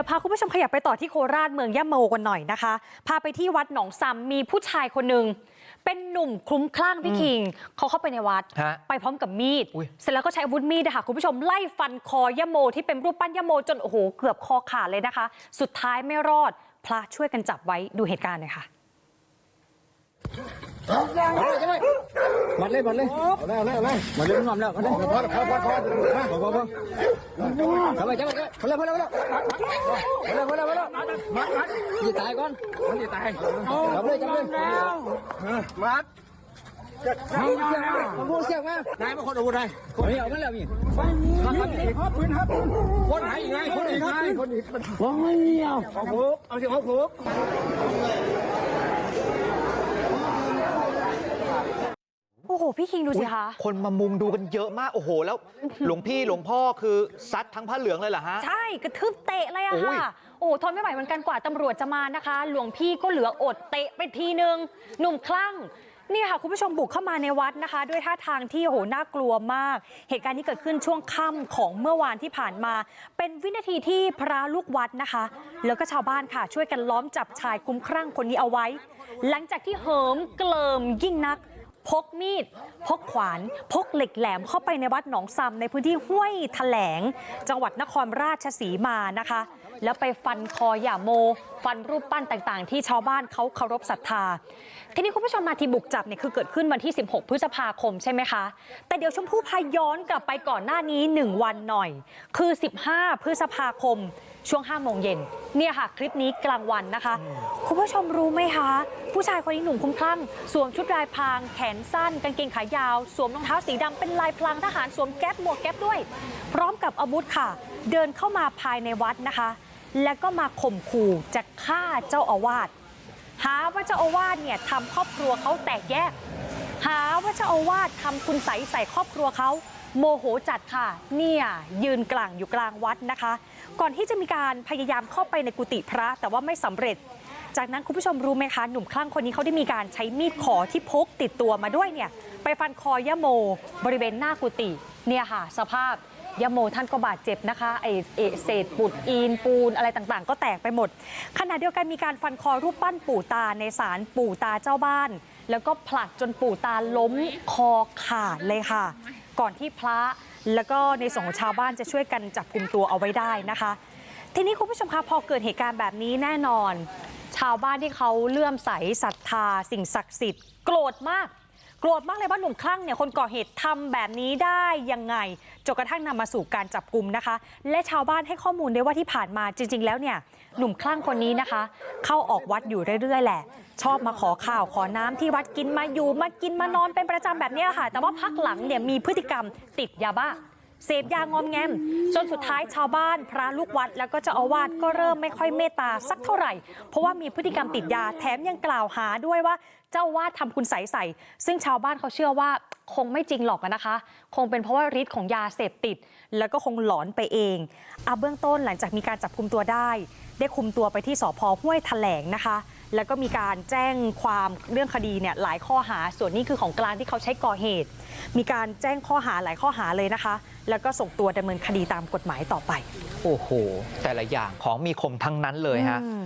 ดี๋ยวพาคุณผู้ชมขยับไปต่อที่โคราชเมืองยะโมกันหน่อยนะคะ พาไปที่วัดหนองซำมีผู้ชายคนหนึ่งเป็นหนุ่มคลุ้มคลั่งพี่คิงเขาเข้าไปในวัด ฮะไปพร้อมกับมีด อุ๊ย เสร็จแล้วก็ใช้อาวุธมีดนะคะคุณผู้ชมไล่ฟันคอยะโมที่เป็นรูปปั้นยะโมจนโอ้โหเกือบคอขาดเลยนะคะ สุดท้ายไม่รอดพระช่วยกันจับไว้ดูเหตุการณ์หน่อยค่ะมัดเลย มัดเลยเอาเลยเอาเลยเอาเลยมัดเลยงอมแล้วมัดเลยพอพอพอพอพอพอพอเข้าไปจับไปพอแล้วพอแล้วพอแล้วพอแล้วพอแล้วพอแล้วมัดมัดจะตายก่อนมันจะตายจับเลยจับเลยมัดมึงเสียงมามึงเสียงมานายมาคนอาวุธได้คนนี้เอามันแล้วนี่ฮับปืนฮับปืนคนไหนอีกไงคนอีกไงคนอีกวางไม่เอาเอาผูกเอาเสิเอาผูก โอ้โหพี่คิงดูสิคะคนมามุงดูกันเยอะมากโอ้โห แล้วหลวงพี่หลวงพ่อคือซัดทั้งผ้าเหลืองเลยเหรอฮะใช่กระทืบเตะเลยอะโอ้ยค่ะโอ้โหทนไม่ไหวเหมือนกันกว่าตำรวจจะมานะคะ หลวงพี่ก็เหลืออดเตะไปทีนึงหนุ่มคลั่งนี่ค่ะคุณผู้ชมบุกเข้ามาในวัดนะคะ ด้วยท่าทางที่โอ้โหน่ากลัวมาก เหตุการณ์นี้เกิดขึ้นช่วงค่ำของเมื่อวานที่ผ่านมา เป็นวินาทีที่พระลูกวัดนะคะ แล้วก็ชาวบ้านค่ะช่วยกันล้อมจับชายคุ้มครั่งคนนี้เอาไว้ หลังจากที่เหิมเกลิมยิ่งนัก พกมีด พกขวาน พกเหล็กแหลมเข้าไปในวัดหนองซำในพื้นที่ห้วยแถลง จังหวัดนครราชสีมานะคะ แล้วไปฟันคออย่าโม ฟันรูปปั้นต่างๆ ที่ชาวบ้านเขาเคารพศรัทธา ทีนี้คุณผู้ชมมาทีบุกจับเนี่ยคือเกิดขึ้นวันที่ 16 พฤษภาคมใช่ไหมคะ แต่เดี๋ยวชมพู่พาย้อนกลับไปก่อนหน้านี้ 1 วันหน่อย คือ 15 พฤษภาคม ช่วง5โมงเย็นเนี่ยค่ะ คลิปนี้กลางวันนะคะ คุณผู้ชมรู้ไหมคะ ผู้ชายคนนี้หนุ่มคลุ้มคลั่ง สวมชุดลายพราง แขนสั้น กางเกงขายาว สวมรองเท้าสีดำเป็นลายพลางทหารสวมแก๊ปหมวกแก๊ปด้วย พร้อมกับอาวุธค่ะ เดินเข้ามาภายในวัดนะคะ แล้วก็มาข่มขู่จะฆ่าเจ้าอาวาสหาว่าเจ้าอาวาสเนี่ยทำครอบครัวเขาแตกแยก หาว่าเจ้าอาวาสทำคุณใสยใส่ครอบครัวเขา โมโหจัดค่ะ เนี่ยยืนกลางอยู่กลางวัดนะคะ ก่อนที่จะมีการพยายามเข้าไปในกุฏิพระแต่ว่าไม่สำเร็จ จากนั้นคุณผู้ชมรู้ไหมคะ หนุ่มคลั่งคนนี้เขาได้มีการใช้มีดขอที่พกติดตัวมาด้วยเนี่ยไปฟันคอยะโม บริเวณหน้ากุฏิเนี่ยค่ะ สภาพยะโมท่านก็บาดเจ็บนะคะไอเอเศษปุดอีนปูนอะไรต่างๆ ก็แตกไปหมด ขณะเดียวกันมีการฟันคอรูปปั้นปู่ตาในศาลปู่ตาเจ้าบ้าน แล้วก็ผลักจนปู่ตาล้มคอขาดเลยค่ะ ก่อนที่พระแล้วก็ในส่วนของชาวบ้านจะช่วยกันจับกลุ่มตัวเอาไว้ได้นะคะ ทีนี้คุณผู้ชมคะพอเกิดเหตุการณ์แบบนี้แน่นอน ชาวบ้านที่เขาเลื่อมใสศรัทธาสิ่งศักดิ์สิทธิ์โกรธมาก โกรธมากเลยว่าหนุ่มคลั่งเนี่ยคนก่อเหตุทำแบบนี้ได้ยังไงจนกระทั่งนำมาสู่การจับกลุ่มนะคะ และชาวบ้านให้ข้อมูลด้วยว่าที่ผ่านมาจริง ๆ แล้วเนี่ยหนุ่มคลั่งคนนี้นะคะ เข้าออกวัดอยู่เรื่อยๆแหละ ชอบมาขอข้าวขอน้ำที่วัดกินมาอยู่มากินมานอนเป็นประจำแบบนี้ค่ะ แต่ว่าพักหลังเนี่ยมีพฤติกรรมติดยาบ้าเสพยางอมแงม จนสุดท้ายชาวบ้าน พระลูกวัดแล้วก็เจ้าอาวาสก็เริ่มไม่ค่อยเมตตาสักเท่าไหร่ เพราะว่ามีพฤติกรรมติดยาแถมยังกล่าวหาด้วยว่า เจ้าอาวาดทำคุณใสใส่ซึ่งชาวบ้านเขาเชื่อว่าคงไม่จริงหรอกนะคะ คงเป็นเพราะว่าฤทธิ์ของยาเสพติด แล้วก็คงหลอนไปเองอาเบื้องต้นหลังจากมีการจับคุมตัวได้ ได้คุมตัวไปที่สพห้วยแถลงนะคะ แล้วก็มีการแจ้งความเรื่องคดีเนี่ยหลายข้อหาส่วนนี้คือของกลางที่เขาใช้ก่อเหตุ มีการแจ้งข้อหาหลายข้อหาเลยนะคะ แล้วก็ส่งตัวดำเนินคดีตามกฎหมายต่อไป โอ้โห แต่ละอย่างของมีคมทั้งนั้นเลยฮะอืม